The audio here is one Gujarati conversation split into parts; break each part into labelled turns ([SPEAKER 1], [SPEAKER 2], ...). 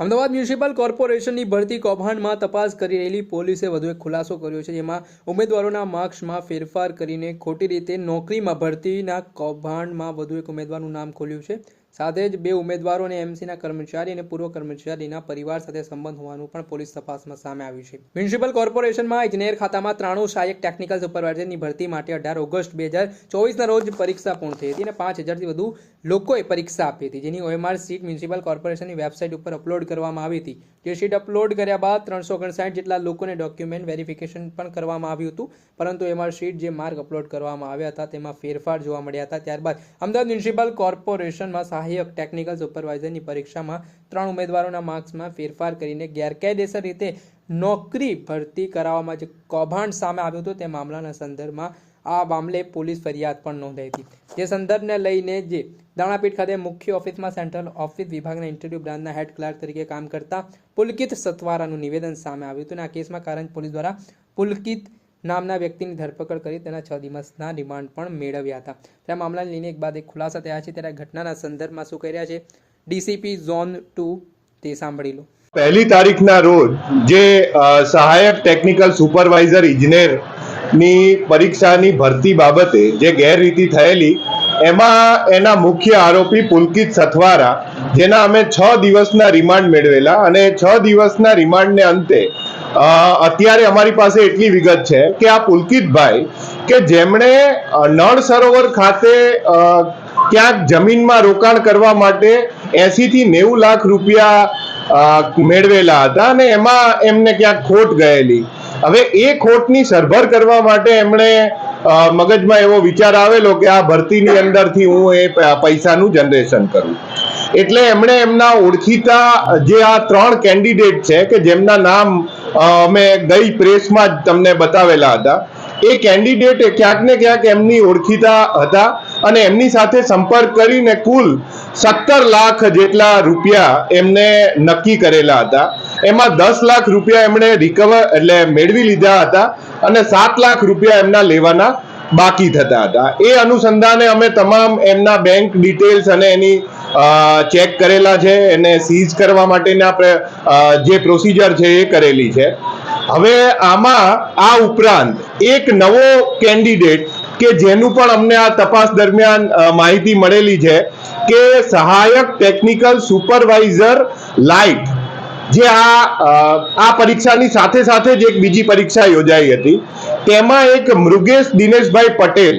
[SPEAKER 1] અમદાવાદ મ્યુનિસિપલ કોર્પોરેશનની ભરતી કૌભાંડમાં તપાસ કરી રહેલી પોલીસે વધુ એક ખુલાસો કર્યો છે, જેમાં ઉમેદવારોના માર્ક્સમાં ફેરફાર કરીને ખોટી રીતે નોકરીમાં ભરતીના કૌભાંડમાં વધુ એક ઉમેદવારનું નામ ખોલ્યું છે. સાથે જ બે ઉમેદવારો અને એમસીના કર્મચારી અને પૂર્વ કર્મચારીના પરિવાર સાથે સંબંધ હોવાનું પણ પોલીસ તપાસમાં સામે આવ્યું છે. મ્યુનિસિપલ કોર્પોરેશનમાં ઇજનેર ખાતામાં ત્રાણું સહાયક ટેકનિકલ સુપરવાઇઝરની ભરતી માટે અઢાર ઓગસ્ટ બે હજાર ચોવીસના રોજ પરીક્ષા પૂર્ણ થઈ હતી અને પાંચ હજારથી વધુ લોકોએ પરીક્ષા આપી હતી, જેની ઓએમઆર સીટ મ્યુનિસિપલ કોર્પોરેશનની વેબસાઇટ ઉપર અપલોડ કરવામાં આવી હતી. જે સીટ અપલોડ કર્યા બાદ ત્રણસો ઓગણસાઠ જેટલા લોકોને ડોક્યુમેન્ટ વેરિફિકેશન પણ કરવામાં આવ્યું હતું, પરંતુ એમાં શીટ જે માર્ક અપલોડ કરવામાં આવ્યા હતા તેમાં ફેરફાર જોવા મળ્યા હતા. ત્યારબાદ અમદાવાદ મ્યુનિસિપલ કોર્પોરેશનમાં સહાયક ટેકનિકલ સુપરવાઇઝરની પરીક્ષામાં ત્રણ ઉમેદવારોના માર્ક્સમાં ફેરફાર કરીને ગેરકાયદેસર રીતે નોકરી ભરતી કરાવવામાં જે કૌભાંડ સામે આવ્યું હતું તે મામલાના સંદર્ભમાં આ મામલે પોલીસ ફરિયાદ પણ નોંધાઈ હતી. જે સંદર્ભને લઈને જે દાણાપીઠ ખાતે મુખ્ય ઓફિસમાં સેન્ટ્રલ ઓફિસ વિભાગના ઇન્ટરવ્યૂ બ્રાન્ચના હેડ ક્લાર્ક તરીકે કામ કરતા પુલકિત સતવારાનું નિવેદન સામે આવ્યું હતું અને આ કેસમાં કારંજ પોલીસ દ્વારા પુલકિત નામના વ્યક્તિની ધરપકડ કરી તેના છ દિવસના રિમાન્ડ પણ મેળવ્યા હતા. ત્યારે મામલાને લઈને એક બાદ એક ખુલાસા થયા છે. ત્યારે ઘટનાના સંદર્ભમાં શું કહી રહ્યા છે? ડીસીપી ઝોન ટુ, તે સાંભળી લો.
[SPEAKER 2] પહેલી તારીખના રોજ જે સહાયક ટેકનિકલ સુપરવાઇઝર ઇજનેરની પરીક્ષાની ભરતી બાબતે જે ગેરરીતિ થયેલી, એમાં એના મુખ્ય આરોપી પુલકિત સથવારા, જેના અમે છ દિવસના રિમાન્ડ મેળવેલા અને છ દિવસના રિમાન્ડને અંતે અત્યારે અમારી પાસે એટલી વિગત છે કે આ પુલકિતભાઈ કે જેમણે નળ સરોવર ખાતે ક્યાંક જમીનમાં રોકાણ કરવા માટે એસી થી નેવું લાખ રૂપિયા મેળવેલા હતા અને એમાં એમને ક્યાંક ખોટ ગયેલી. હવે એ ખોટની સરભર કરવા માટે એમણે મગજમાં એવો વિચાર આવેલો કે આ ભરતીની અંદરથી હું એ પૈસાનું જનરેશન કરું. એટલે એમણે એમના ઓળખીતા જે આ ત્રણ કેન્ડિડેટ છે કે જેમના નામ અમે ગઈ પ્રેસમાં જ તમને બતાવેલા હતા. એ કેન્ડિડેટ ક્યાંક ને ક્યાંક એમની ઓળખીતા હતા અને એમની સાથે સંપર્ક કરીને કુલ સત્તર લાખ જેટલા રૂપિયા એમને નક્કી કરેલા હતા. એમાં દસ લાખ રૂપિયા એમણે રિકવર એટલે મેળવી લીધા હતા અને સાત લાખ રૂપિયા એમના લેવાના બાકી થતા હતા. એ અનુસંધાને અમે તમામ એમના બેંક ડિટેલ્સ અને એની ચેક કરેલા છે, એને સીઝ કરવા માટેના જે પ્રોસિજર છે એ કરેલી છે. હવે આમાં, આ ઉપરાંત, એક નવો કેન્ડિડેટ કે જેનું પણ અમને આ તપાસ દરમિયાન માહિતી મળેલી છે કે સહાયક ટેકનિકલ સુપરવાઇઝર લાઇટ જે આ આ પરીક્ષાની સાથે સાથે જ એક બીજી પરીક્ષા યોજાઈ હતી. તેમાં એક મૃગેશ દિનેશભાઈ પટેલ,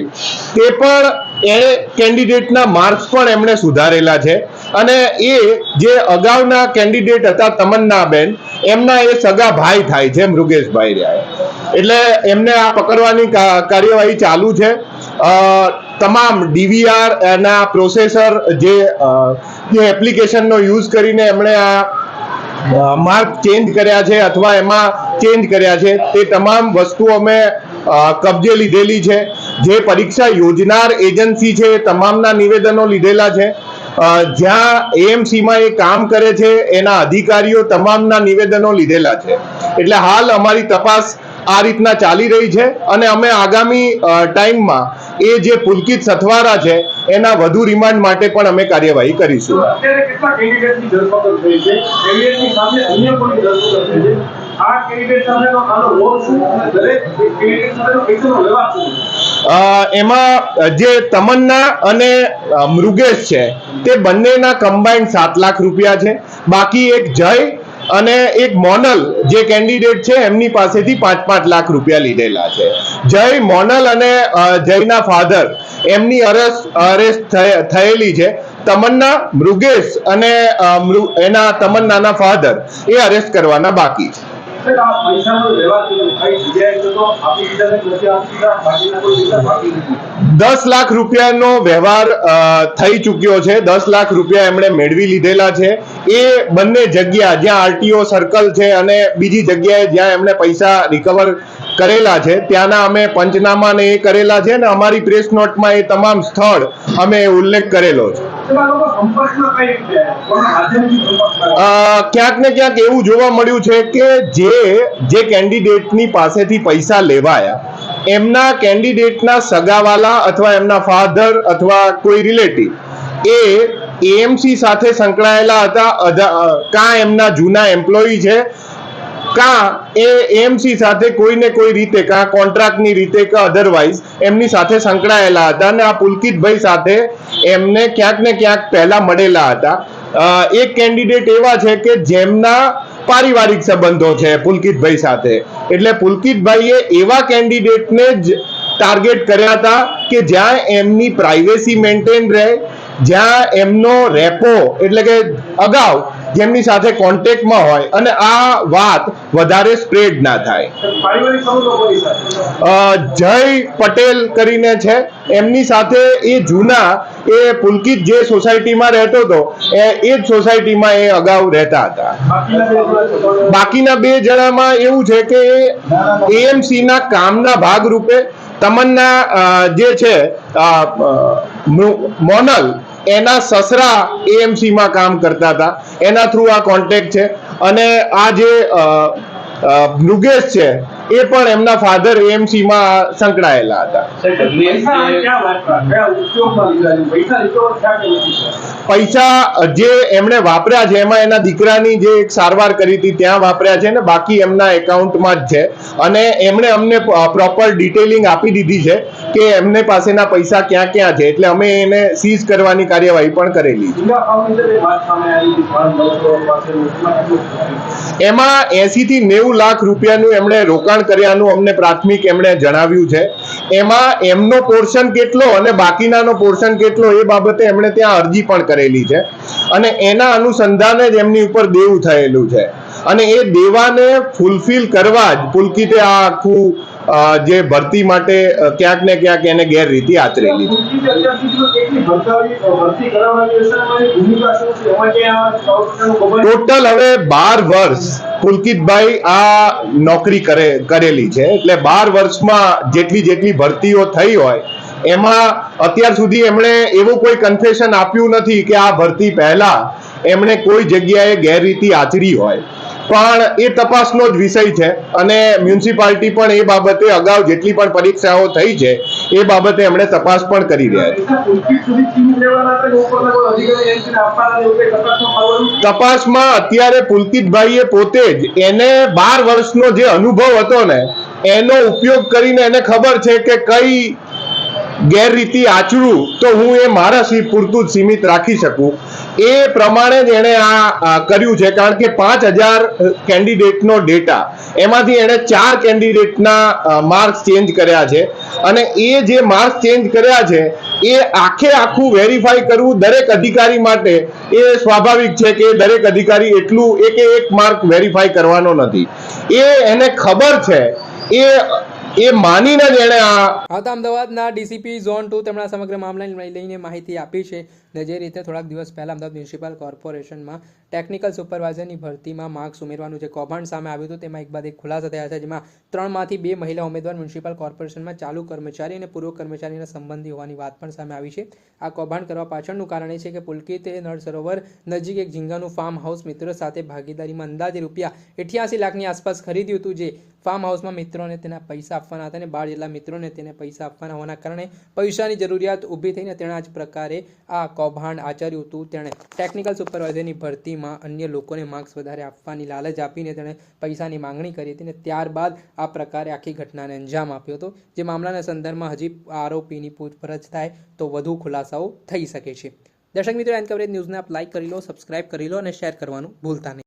[SPEAKER 2] તે પણ એ કેન્ડિડેટના માર્ક્સ પણ એમણે સુધારેલા છે. અને એ જે અગાઉના કેન્ડિડેટ હતા તમન્નાબેન, એમના એ સગા ભાઈ થાય છે મૃગેશભાઈ રહ્યા એટલે એમને આ પકડવાની કાર્યવાહી ચાલુ છે. તમામ ડીવીઆર ના પ્રોસેસર જે એપ્લિકેશનનો યુઝ કરીને એમણે આ માર્ક ચેન્જ કર્યા છે અથવા એમાં ચેન્જ કર્યા છે, તે તમામ વસ્તુઓ અમે કબજે લીધેલી છે. જે પરીક્ષા યોજનાર એજન્સી છે, તમામના નિવેદનો લીધેલા છે. જ્યાં એએમસીમાં એ કામ કરે છે, એના અધિકારીઓ તમામના નિવેદનો લીધેલા છે. એટલે હાલ અમારી તપાસ આ રીતના ચાલી રહી છે અને અમે આગામી ટાઈમમાં એ જે પુલકિત સથવારા છે, એના વધુ રિમાન્ડ માટે પણ અમે કાર્યવાહી કરીશું.
[SPEAKER 3] આ કેન્ડિડેટની સામે કેન્ડિડેટ સાથેનો આનો રોલ શું? દરેક કેન્ડિડેટ સાથેનો પૈસાનો લેવા શું?
[SPEAKER 2] એમાં જે તમન્ના અને મૃગેશ છે, તે બંનેના કમ્બાઈન્ડ સાત લાખ રૂપિયા છે. બાકી એક જય અને એક મોનલ, જે કેન્ડિડેટ છે, એમની પાસેથી પાંચ પાંચ લાખ રૂપિયા લીધેલા છે. જય, મોનલ અને જયના ફાધર એમની અરેસ્ટ અરેસ્ટ થયેલી છે. તમન્ના, મૃગેશ અને એના તમન્નાના ફાધર એ અરેસ્ટ કરવાના બાકી છે.
[SPEAKER 3] સાહેબ, આ પૈસાનો વ્યવહાર કર્યો કઈ જગ્યાએ તો આપી છે, પછી આપી દીધા, બાકીના કોઈ પૈસા બાકી નથી.
[SPEAKER 2] દસ લાખ રૂપિયાનો વ્યવહાર થઈ ચૂક્યો છે. દસ લાખ રૂપિયા એમણે મેળવી લીધેલા છે. એ બંને જગ્યા જ્યાં આરટીઓ સર્કલ છે અને બીજી જગ્યાએ જ્યાં એમણે પૈસા રિકવર કરેલા છે, ત્યાંના અમે પંચનામા ને એ કરેલા છે ને અમારી પ્રેસ નોટમાં એ તમામ સ્થળ અમે ઉલ્લેખ કરેલો છે. ક્યાંક ને ક્યાંક એવું જોવા મળ્યું છે કે જે જે કેન્ડિડેટની પાસેથી પૈસા લેવાયા એમના કેન્ડિડેટના સગાવાલા અથવા એમના ફાધર અથવા કોઈ રિલેટિવ એ એએમસી સાથે સંકળાયેલા હતા. કાં એમના જૂના એમ્પ્લોયી છે, કાં એ એએમસી સાથે કોઈને કોઈ રીતે, કાં કોન્ટ્રાક્ટની રીતે કે અધરવાઇઝ એમની સાથે સંકળાયેલા હતા અને આ પુલકિતભાઈ સાથે એમને ક્યાંક ને ક્યાંક પહેલા મળેલા હતા. એક કેન્ડિડેટ એવા છે કે જેમના પારિવારિક સંબંધો છે પુલકિતભાઈ સાથે. એટલે પુલકિતભાઈએ એવા કેન્ડિડેટને જ ટાર્ગેટ કર્યા હતા કે જ્યાં એમની પ્રાઇવેસી મેન્ટેન રહે, જ્યાં એમનો રેપો, એટલે કે અગાઉ જેમની સાથે કોન્ટેક્ટમાં હોય અને આ વાત વધારે સ્પ્રેડ ના થાય. જય પટેલ કરીને છે. એમની સાથે એ જૂના એ પુલકિત જે સોસાયટીમાં રહેતો હતો એ એ જ સોસાયટીમાં એ અગાઉ રહેતા હતા.
[SPEAKER 3] બાકીના બે
[SPEAKER 2] જણામાં એવું છે કે એએમસીના કામના ભાગરૂપે તમન્ના જે છે મોનલ એના સસરા એએમસી માં કામ કરતા હતા. એના થ્રુ આ કોન્ટેક્ટ છે. અને આ જે મૃગેશ છે, એ પણ એમના ફાધર એએમસી માં સંકળાયેલા હતા.
[SPEAKER 3] પૈસા
[SPEAKER 2] જે એમણે વાપર્યા છે, એમાં એના દીકરાની જે એક સારવાર કરી હતી, ત્યાં વાપર્યા છે ને બાકી એમના એકાઉન્ટમાં જ છે. અને એમણે અમને પ્રોપર ડિટેલિંગ આપી દીધી છે. કે એમને પાસેના પૈસા ક્યાં ક્યાં છે? એટલે અમે એને સીઝ કરવાની કાર્યવાહી પણ કરેલી.
[SPEAKER 3] એમાં
[SPEAKER 2] એસી થી નેવું લાખ રૂપિયાનું એમણે રોકાણ કર્યાનું અમને પ્રાથમિક એમણે જણાવ્યું છે. એમાં એમનો પોર્શન કેટલો અને બાકીનાનો પોર્શન કેટલો એ બાબતે એમણે ત્યાં અરજી પણ કરેલી છે. અને એના અનુસંધાને જ એમની ઉપર દેવું થયેલું છે. અને એ દેવાને ફૂલફિલ કરવા જ પુલકિતે આ આખું જે ભરતી માટે ક્યાંક ને ક્યાંક એને ગેરરીતિ આચરેલી. છે ટોટલ હવે બાર વર્ષ પુલકિતભાઈ આ નોકરી કરે, કરેલી છે. એટલે બાર વર્ષમાં જેટલી જેટલી ભરતીઓ થઈ હોય, એમાં અત્યાર સુધી એમણે એવું કોઈ કન્ફેશન આપ્યું નથી કે આ ભરતી પહેલા એમણે કોઈ જગ્યાએ ગેરરીતિ આચરી હોય. પણ એ તપાસનો જ વિષય છે અને મ્યુનિસિપાલિટી પણ એ બાબતે અગાઉ જેટલી પણ પરીક્ષાઓ થઈ છે, એ બાબતે એમણે તપાસ પણ કરી રહ્યા છે.
[SPEAKER 3] તપાસમાં
[SPEAKER 2] અત્યારે પુલકિતભાઈએ પોતે જ એને બાર વર્ષનો જે અનુભવ હતો ને, એનો ઉપયોગ કરીને એને ખબર છે કે કઈ ગેરરીતિ આચરું તો હું એ મારા પૂરતું જ સીમિત રાખી શકું. એ પ્રમાણે જ એણે આ કર્યું છે કારણ કે પાંચ હજાર કેન્ડિડેટનો ડેટા. એમાંથી એણે ચાર કેન્ડિડેટના માર્ક્સ ચેન્જ કર્યા છે. અને એ જે માર્ક્સ ચેન્જ કર્યા છે, એ આખે આખું વેરીફાઈ કરવું દરેક અધિકારી માટે એ સ્વાભાવિક છે કે દરેક અધિકારી એટલું એક એક માર્ક વેરીફાઈ કરવાનો નથી. એ એને ખબર છે, એ એ માનીને જ એણે આ
[SPEAKER 1] આવતા અમદાવાદના ડીસીપી ઝોન ટુ તેમના સમગ્ર મામલાને લઈને માહિતી આપી છે ને જે રીતે થોડાક દિવસ પહેલા અમદાવાદ મ્યુનિસિપલ કોર્પોરેશનમાં ટેકનિકલ સુપરવાઇઝરની ભરતીમાં માર્ક્સ ઉમેરવાનું જે કૌભાંડ સામે આવ્યું હતું, તેમાં એક બાદ એક ખુલાસા થયા છે જેમાં ત્રણમાંથી બે મહિલા ઉમેદવાર મ્યુનિસિપલ કોર્પોરેશનમાં ચાલુ કર્મચારી અને પૂર્વ કર્મચારીના સંબંધી હોવાની વાત પણ સામે આવી છે. આ કૌભાંડ કરવા પાછળનું કારણ એ છે કે પુલકિતે નળ સરોવર નજીક એક ઝીંગાનું ફાર્મ હાઉસ મિત્રો સાથે ભાગીદારીમાં અંદાજે રૂપિયા અઠ્યાસી લાખની આસપાસ ખરીદ્યું હતું, જે ફાર્મ હાઉસમાં મિત્રોને તેના પૈસા આપવાના હતા અને બાર જેટલા મિત્રોને તેને પૈસા આપવાના હોવાના કારણે પૈસાની જરૂરિયાત ઊભી થઈને તેણે આ જ પ્રકારે આ કૌભાંડ આચર્યું હતું. તેણે ટેકનિકલ સુપરવાઇઝરની ભરતીમાં અન્ય લોકોને માર્ક્સ વધારે આપવાની લાલચ આપીને તેણે પૈસાની માંગણી કરી હતી અને ત્યારબાદ આ પ્રકારે આખી ઘટનાને અંજામ આપ્યો હતો. જે મામલાના સંદર્ભમાં હજી આરોપીની પૂછપરછ થાય તો વધુ ખુલાસાઓ થઈ શકે છે. દર્શક મિત્રો એન કવરેજ ન્યૂઝને આપ લાઇક કરી લો સબસ્ક્રાઇબ કરી લો અને શેર કરવાનું ભૂલતા નહીં.